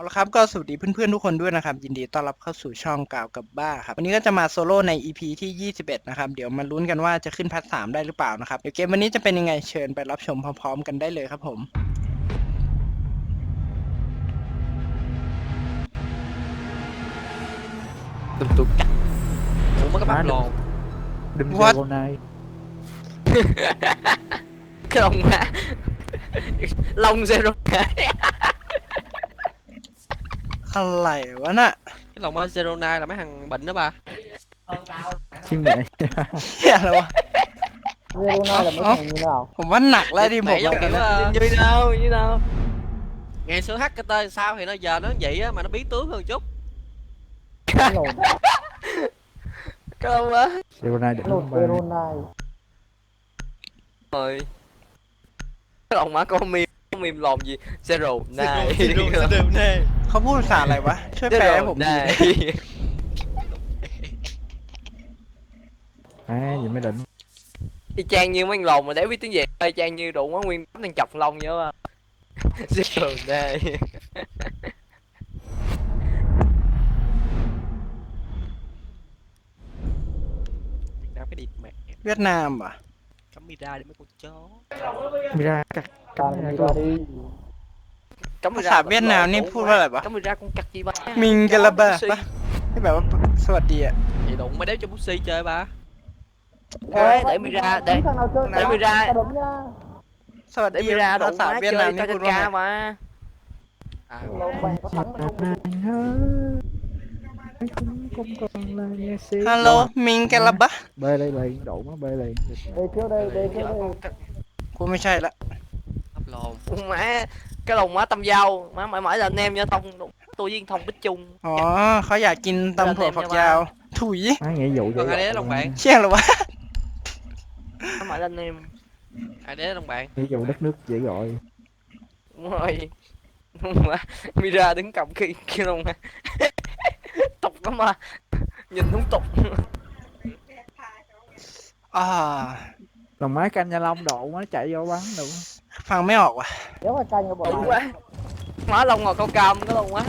เอาละครับก็สวัสดีเพื่อนๆทุกคนด้วยนะครับ ยินดีต้อนรับเข้าสู่ช่องกล่าวกับบ้าครับวันนี้ก็จะมาโซโล่ใน EP ที่ 21 นะครับ เดี๋ยวมาลุ้นกันว่าจะขึ้นพัทสามได้หรือเปล่านะครับ เดี๋ยวเกมวันนี้จะเป็นยังไงเชิญไปรับชมพร้อมๆกันได้เลยครับผม tục tục cắt ủa mấy cái Má bắp đừng- lòn đừng What? chơi con này cái lông má lông zero nine อะไรวะน่ะ cái lông má zero nine là mấy thằng bệnh đó ba chim mẹ เหี้ยอะไรวะเรื่องหน้าแต่ไม่แข่งนี้หรอผมว่าหนักแล้วดิผม mẹ giống อะ kiểu uh, như đâu như đâu ngày xưa HKT sao thì nó giờ nó vậy á mà nó biến tướng hơn chút โหลด cái lông á Điều này để โหลด không เว bài โรนาย rồi cái lông má con mìm con mìm lòn gì zero nine nine เขาพูดภาษาอะไรวะ ช่วยแปลให้ผมดี nine À gì mới định y chang như mấy con lồn mà để biết tiếng việt y chang như đủ quá nguyên đang chọc lông nhớ không zero nine Việt Nam cái địt mẹ เวียดนามวะ camera để mấy con chó Mira cắt การ cắt มี này ดา tôi รี camera ภาษาเวียดนามนี่พูดว่าอะไรวะ camera con cắt gì ba มิงกะละบะปะที่แบบว่าสวัสดีอะ thì đụng mới đéo cho bút chơi ba เอ้ย để mi ra để ทางเราเจอ để mi ra กระโดดเนี่ยสวัส để ดี mi ra ภา đụng ษา má เวียดนาม chơi นี่ ta พูด ca ว่าไง mà à เราแบ่งก็ทั้งมัน này hơn không không còn là nghe xí ฮัลโหลมิงกะละบะ bê đây liền đổ má bê liền เดเที่ยวได้เดเที่ยวได้ กูไม่ใช่ละ ấp lồn Ui, má cái lồng má tâm dao má mãi mãi là anh em nha thông tôi với thông bích chung อ๋อเขาอยากกินตำถั่วฝักยาวถุย má nghĩa vụ còn ai vậy đế lòng bạn เชี่ยเหรอวะ mãi mãi là anh em ai đế lòng bạn nghĩa vụ đất nước dễ gọi đúng rồi đúng mà mira đứng cầm kia kia luôn mà tục lắm mà nhìn đúng tục อ่า lòng má canh nha long độ má chạy vô bắn được ฟังไม่ออกว่ะ เดี๋ยวมากันกับบอก đúng quá má lông ngồi cao cam cái lông quá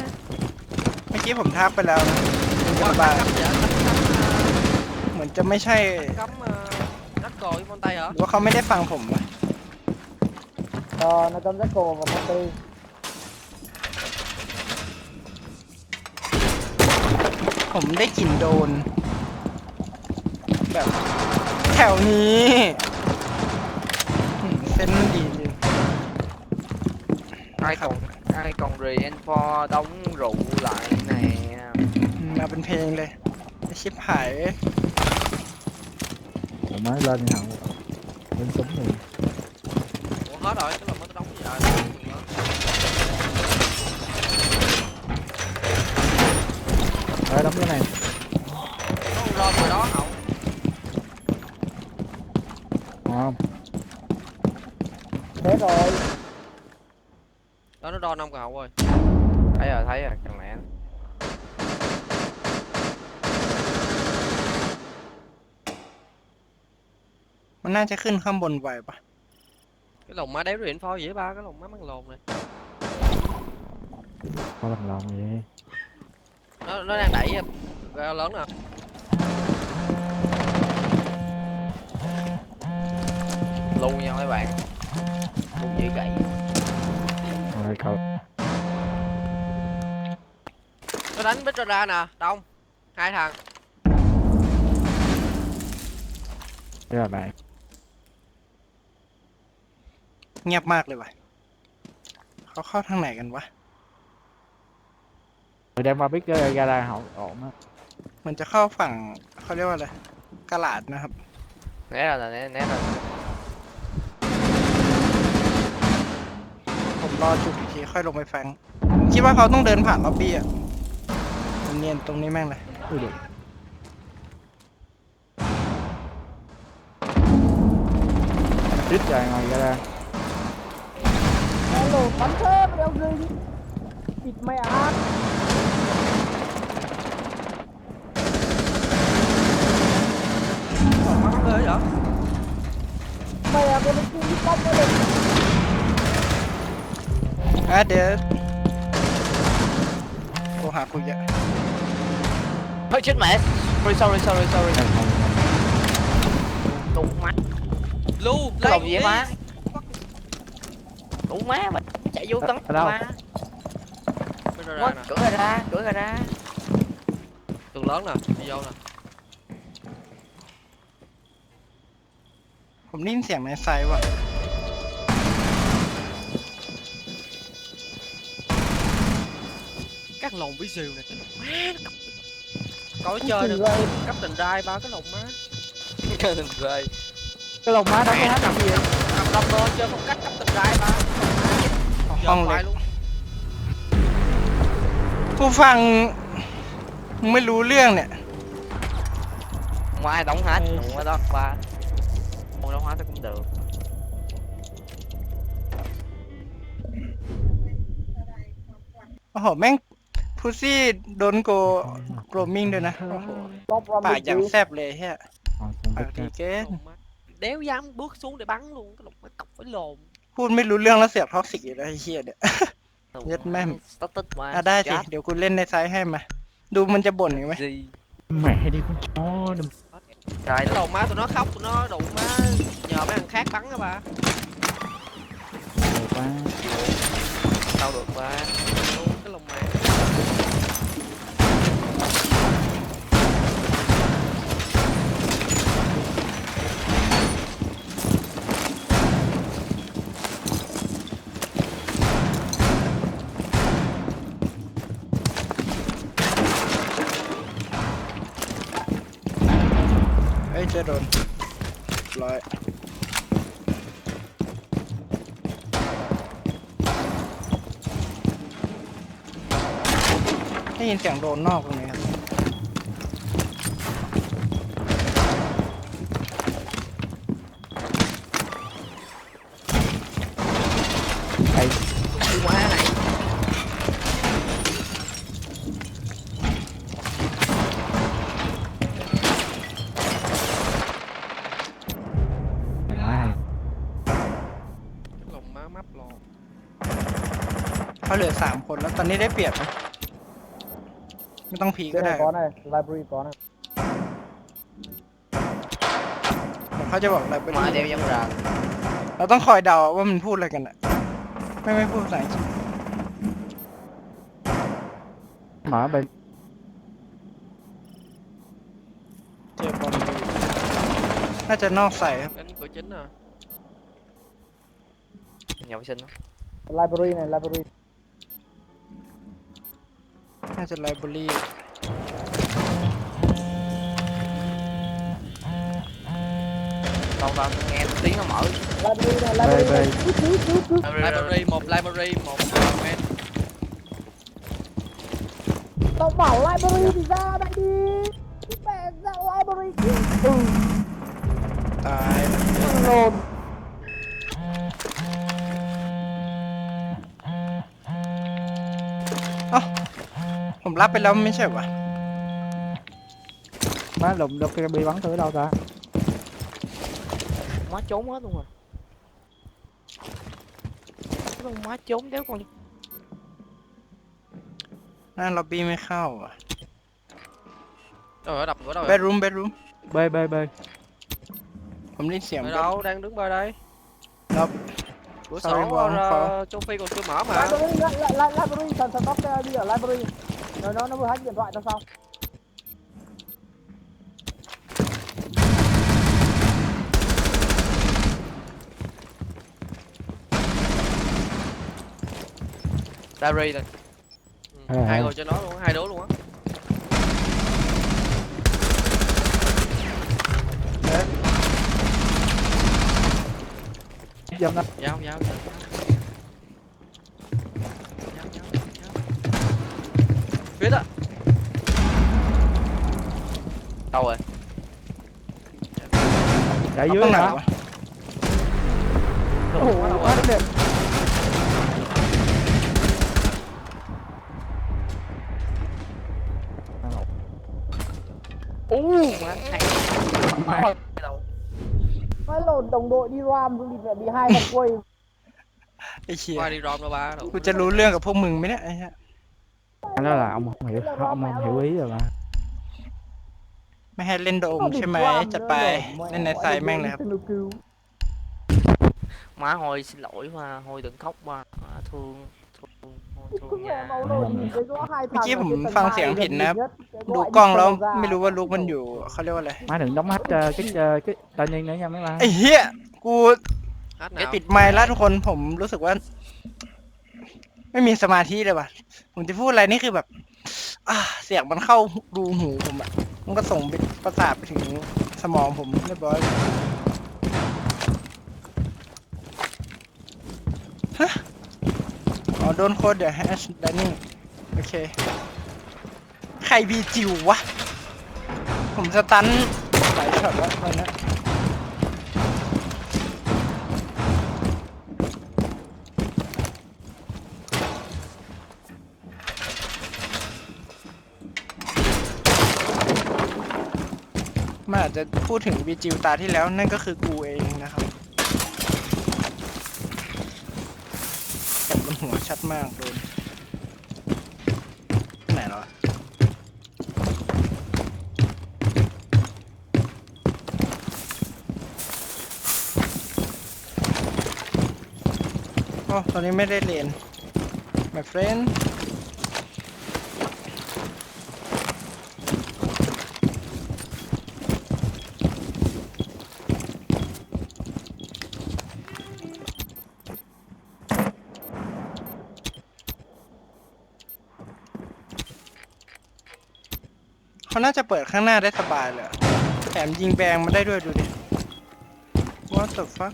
เมื่อกี้ผมทักไปแล้วนะมิงกะละบะ cắm vậy cắm เหมือนจะไม่ใช่ cắm rắc cồi với con tay hả หรือว่าเขาไม่ได้ฟังผมวะตอนนายจำได้โกกับมันตีผมได้กลิ่นโดน แบบ แถวนี้อืมเส้นมันดีจริง ai còn ai còn rì anh pho đóng rượu lại nè อืมมาเป็นเพลงเลยไอ้ชิบหายเอ้ย Ủa, má lên hậu lên súng rồi ủa hết rồi cái lồng mới đóng gì rồi Đây đóng cái này đo năm cầu rồi thấy rồi thấy rồi thằng mẹ มันน่าจะขึ้นข้างบนไวปะ cái lồng má đéo điện phôi vậy ba cái lồng má măng lồn này có bằng lòng vậy nó nó đang đẩy ra lớn nè luôn nha mấy bạn Nó đánh bích ra nè đông hai thằng thế là bạn เงียบมากเลยวะเขาเข้าทางไหนกันวะ người đem qua biết cái gara hậu ổn á เหมันจะเข้าฝั่งเขาเรียกว่าอะไรกะลาดนะครับ né rồi nè né né rồi ผมรอจุดอีกทีค่อยลงไปแฟงผมคิดว่าเขาต้องเดินผ่านล็อบบี้อะผม เนียนตรงนี้แม่งเลย Ui được Rít ra ngoài gara ฮัลโหลปันเทอร์เร็วเลยปิดไม่อ่าน mắc ghê vậy ไม่อ่านเป็นจริงที่ปั๊บเลยอะเดี๋ยว หากูเยอะ เฮ้ยchết mẹ sorry sorry sorry sorry tụ má Lu, cái lấy lồng gì vậy má tụ má mà chạy vô tấn ở đâu? má Bên rồi Quá, nè, cửa ra ra cửa ra ra tường lớn nè, đi vô nè. ผมได้ยินเสียงในไซด์ว่ะ Các lồng với rìu này, má nó cặp. Có chơi được, cấp tình rai ba cái lồng má. cái thằng rơi cái lồng má đó cái hát làm gì vậy Cầm lồng thôi, chơi một cách cấp tình rai ba. ห้อง Giờ เล็ phải ก luôn. ผู้ฟังไม่รู้เรื่องเนี่ย ngoài đóng hết đụng ở đó qua không đóng hết nó cũng được โอ้โห แม่ง พุซี่โดนโกโกรมิงด้วยนะโอ้โห bóp ra ปาก một อย่าง tí แซบเลยเฮียปากดีเกิน Lồng má. Đéo dám bước xuống để bắn luôn, cái lồng má cọc với lồn. พูดไม่รู้เรื่องแล้วเสียงท็อกซิกอยู่แล้วไอ้เฮียเนี่ย Nhất mem. status mà อะได้สิ chat เดี๋ยวกูเล่นในไซส์ให้มา ดูมันจะบ่นอีกไหม gì mẹ đi con chó đừng trời Cái lồng má tụi nó khóc, tụi nó đụng má. Nhờ mấy thằng khác bắn đó ba. rồi ba đâu được ba Luôn ยินเสียงโดนนอกตรงนี้ครับ Cái quá này Ai, Cái lồng má mắp lồn. เขาเหลือสามคนแล้วตอนนี้ได้เปรียบนะ ไม่ต้องพีก็ cái ได้ này có này library có này แต่เขาจะบอกอะไรไป mà đeo dám ra เราต้องคอยเดาว่ามันพูดอะไรกันอะไม่ไม่พูดภาษาอังกฤษ mở bên เจอบอลดูน่าจะนอกใส่ครับ Đánh cửa chính nè. nhà vệ sinh đó. library này library น่า จะไลบรารี đâu đâu tôi nghe tiếng nó mở library này Bye, library này bye. Cứ, cứ, cứ, cứ. Library, một library, một comment. tao bảo library thì ra đây đi Cái mẹ ra library chứ ừ ตาย thằng lồn รับไปแล้วไม่ใช่เหรอวะ má lùm đâu kia bị bắn thử đâu ta má trốn hết luôn rồi Cái con má trốn đéo con หน้าล็อบบี้ไม่เข้าอ่ะ Rồi, ở đập cửa đâu เบ vậy? ดรูมเบดรูม bê bê bê ผมได้ยินเสียง Ở เบด đâu? Đang đứng bên đây. ล็อบ Cửa Sorry, sổ bro, ờ, khó. Châu Phi còn chưa mở mà. library li- li- li- library thần thần tóc đi ở library nó nó nó vừa hack điện thoại tao xong library này Ừ, À, hai à. người cho nó luôn, hai đứa luôn á. dân đó Giao, giao, giao. Giao, chạy ล็อบ dưới ตรงไหน hả วะ ủa quá đẹp u má hay đâu cái lồn đồng đội đi ram du lịch lại bị hai thằng quay ไอ้เชี่ย Qua đi rom đâu ba. đâu. กูจะรู้เรื่องกับพวกมึงไหมเนี่ยไอ้เหี้ย anh đó là ông không hiểu ông không hiểu ý rồi mà ไม่ให้เล่นโดมใช่ไหมจัดไปเล่นในไซแม่งเลยครับ má hồi xin lỗi mà hồi đừng khóc mà má thương thương hồi thương nha เมื่อกี้ผมฟังเสียงผิดนะครับ ดูกล้องแล้วไม่รู้ว่าลูกมันอยู่เขาเรียกว่าอะไร má đừng đóng hết ờ, cái ờ, cái tên nhiên nữa nha mấy má ไอ้เหี้ยกู Hát ไอ้ nào ปิดไมค์แล้วทุกคนผมรู้สึกว่า ไม่มีสมาธิเลยว่ะผมจะพูดอะไรนี่คือแบบ อ่าเสียงมันเข้ารูหูผมอะ มันก็ส่งไปประสาทไปถึงสมองผมเรียบร้อยฮะอ๋อโดนโคดเดี๋ยวแฮชแดนนี่โอเค ใครบีจิววะ ผมสตันหลายช็อตแล้วตอนนี้ จจะพูดถึงวีจิวตาที่แล้วนั่นก็คือกูเองนะครับแต่บนหัวชัดมากโดนไหนหรอโอ้ตอนนี้ไม่ได้เรียน my friend เขาน่าจะเปิดข้างหน้าได้สบายเลยแถมยิงแบงมาได้ด้วยดูดิ What the fuck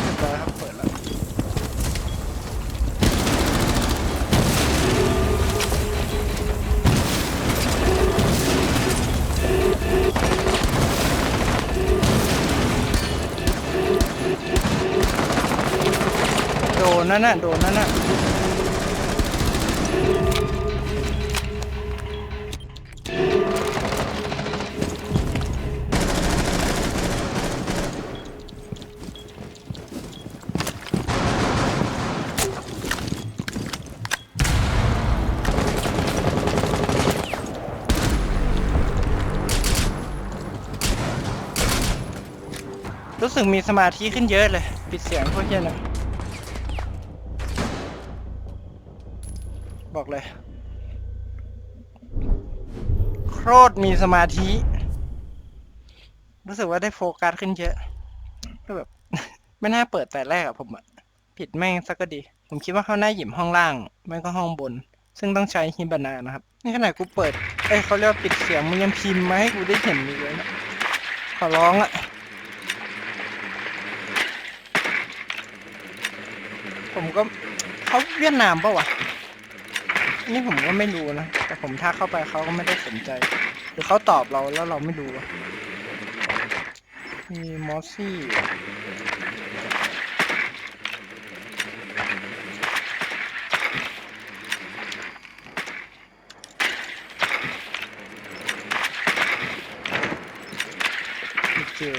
เรียบร้อยครับเปิดแล้วโดนนั่นน่ะโดนนั่นน่ะ สึกมีสมาธิขึ้นเยอะเลย ปิดเสียงพวกเนี้ยนะบอกเลย โคตรมีสมาธิ รู้สึกว่าได้โฟกัสขึ้นเยอะก็แบบ ไม่น่าเปิดแต่แรกอะผมอะผิดแม่งสักก็ดี ผมคิดว่าเขาน่าหยิบห้องล่าง ไม่ก็ห้องบน ซึ่งต้องใช้ฮิบานานะครับ นี่ขนาดกูเปิด เอ้ยเขาเรียกว่าปิดเสียงมึงยังพิมพ์มาให้กูได้เห็นอีกเลยนะขอร้องอะ ผมก็เขาเวียดนามปะวะนี่ผมก็ไม่รู้นะ แต่ผมทักเข้าไปเขาก็ไม่ได้สนใจ หรือเขาตอบเราแล้วเราไม่รู้อะมีมอสซี่เจอ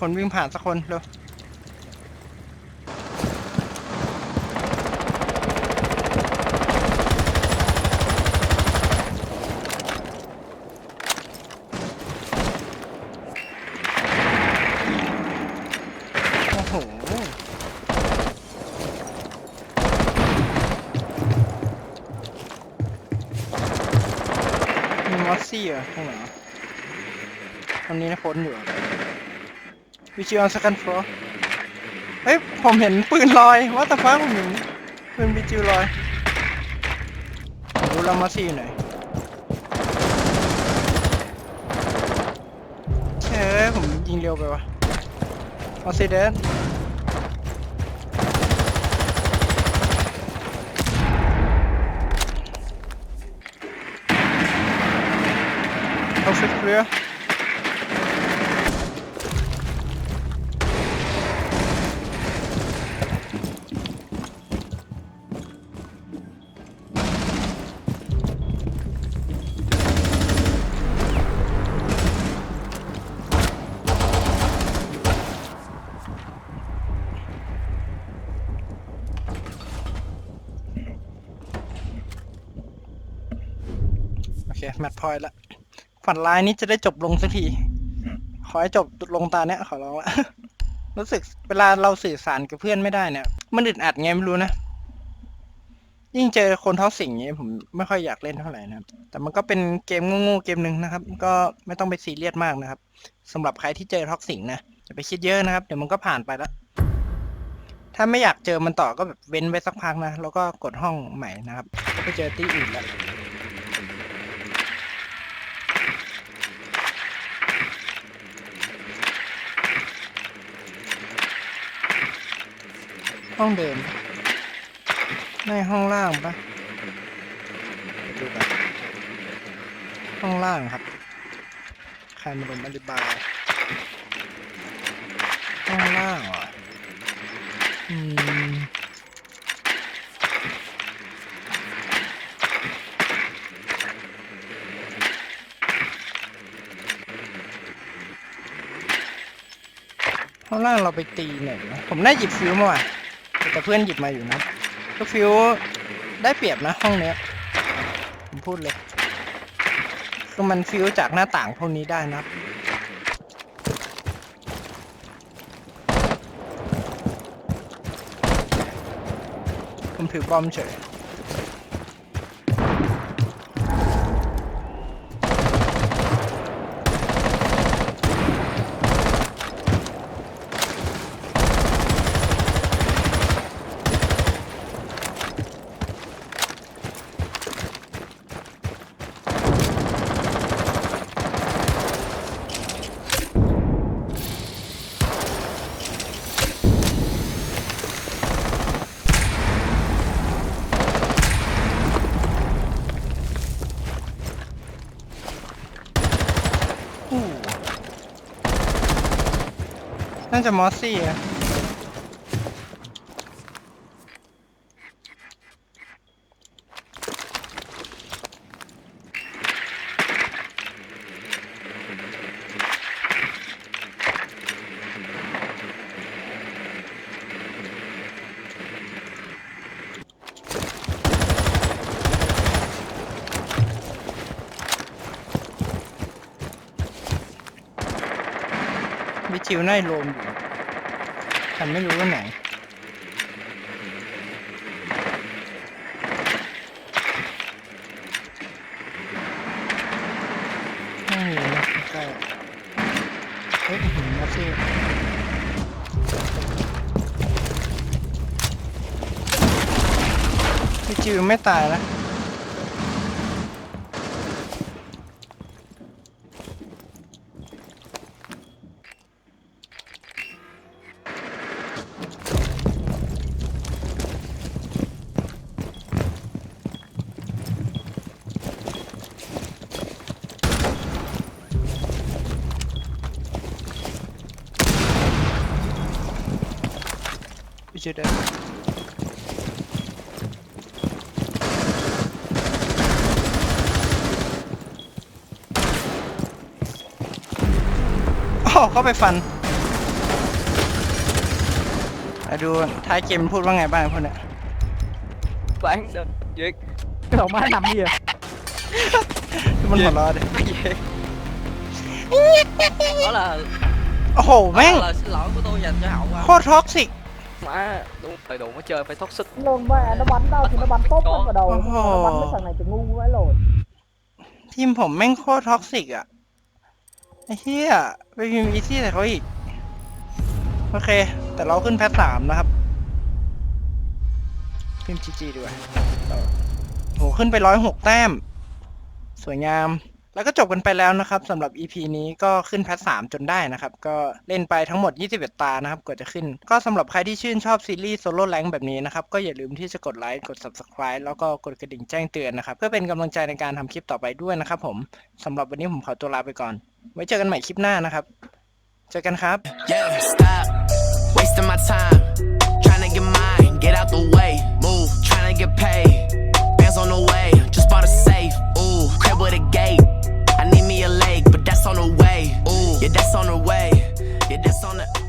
คนวิ่งผ่านสักคนเร็วโอ้โหมีมอสซี่เหรอตรงไหนวะตรงนี้นะพ้นอยู่ วิจิออนสกันฟลอเฮ้ย ผมเห็นปืนลอยว่าแต่ฟ้าผมเห็นปืนวิจิลอยดูลามาซีหน่อยเฮ้ยผมยิงเร็วไปวะมาซีเดนเอาฟิกเรือ แมทพอยต์ละฝันร้ายนี้จะได้จบลงสักที ขอให้จบลงตาเนี้ยขอร้องละ รู้สึกเวลาเราสื่อสารกับเพื่อนไม่ได้เนี่ย มันอึดอัดไงไม่รู้นะ ยิ่งเจอคนท้อสิ่งนี้ผมไม่ค่อยอยากเล่นเท่าไหร่นะครับ แต่มันก็เป็นเกมง่ๆเกมหนึ่งนะครับ ก็ไม่ต้องไปซีเรียสมากนะครับสำหรับใครที่เจอท็อกซิงนะจะไปคิดเยอะนะครับ เดี๋ยวมันก็ผ่านไปแล้วถ้าไม่อยากเจอมันต่อก็แบบเว้นไว้สักพักนะ แล้วก็กดห้องใหม่นะครับไปเจอที่อื่นแล้ว ห้องเดิมไม่ห้องล่างปะดูกันห้องล่างครับใครมาลงอธิบายห้องล่างเหรออืมห้องล่างเราไปตีไหนวะผมได้หยิบฟิวมาว่ะ แต่เพื่อนหยิบมาอยู่นะก็ฟิวได้เปรียบนะห้องเนี้ยผมพูดเลยคือมันฟิวจากหน้าต่างพวกนี้ได้นะครับผมถือบอมเฉย อู้น่าจะมอสซี่อะมีจิวน่าโลมอยู่ แต่ไม่รู้ว่าไหน ไม่มีนะใกล้เฮ้ยห็นมอสซี่พี่จิวไม่ตายแล้ว ไปฟันมาดูท้ายเกมพูดว่าไงบ้างพวกเนี้ย bán đơn duyệt เรามานำนี่อะมันหัวเราะดิ đó là โอ้โห แม่ง đó là xin lỗi của tôi dành cho hậu โคตรท็อกซิก má đúng thời đủ mới chơi phải thoát sức ลงไปอะน้ำมันเต้าถึงน้ำมันโต๊ะมันกระโดดโอ้โหน้ำมันไม่สั่งไหนจะงูไว้โหลดทีมผมแม่งโคตรท็อกซิกอะ ไอ้เหี้ยไปพิมพ์อีซี่แต่เขาอีก โอเค แต่เราขึ้นแพทสามนะครับพิมพ์จีจีด้วยโห ขึ้นไปร้อยหกแต้ม สวยงาม แล้วก็จบกันไปแล้วนะครับสำหรับ EP นี้ก็ขึ้นแพท3จนได้นะครับ ก็เล่นไปทั้งหมด 21 ตานะครับกว่าจะขึ้น ก็สำหรับใครที่ชื่นชอบซีรีส์โซโล่แรงแบบนี้นะครับ ก็อย่าลืมที่จะกดไลค์กด Subscribe แล้วก็กดกระดิ่งแจ้งเตือนนะครับ เพื่อเป็นกำลังใจในการทำคลิปต่อไปด้วยนะครับผมสำหรับวันนี้ผมขอตัวลาไปก่อน ไว้เจอกันใหม่คลิปหน้านะครับ เจอกันครับ Yeah, stop wasting my time. Trying to get mine, get out the way. Move, trying to get paid. Bands on the way, just bought a safe. Ooh, crib with a gate. that's on the way. Ooh, yeah, that's on the way. Yeah, that's on the.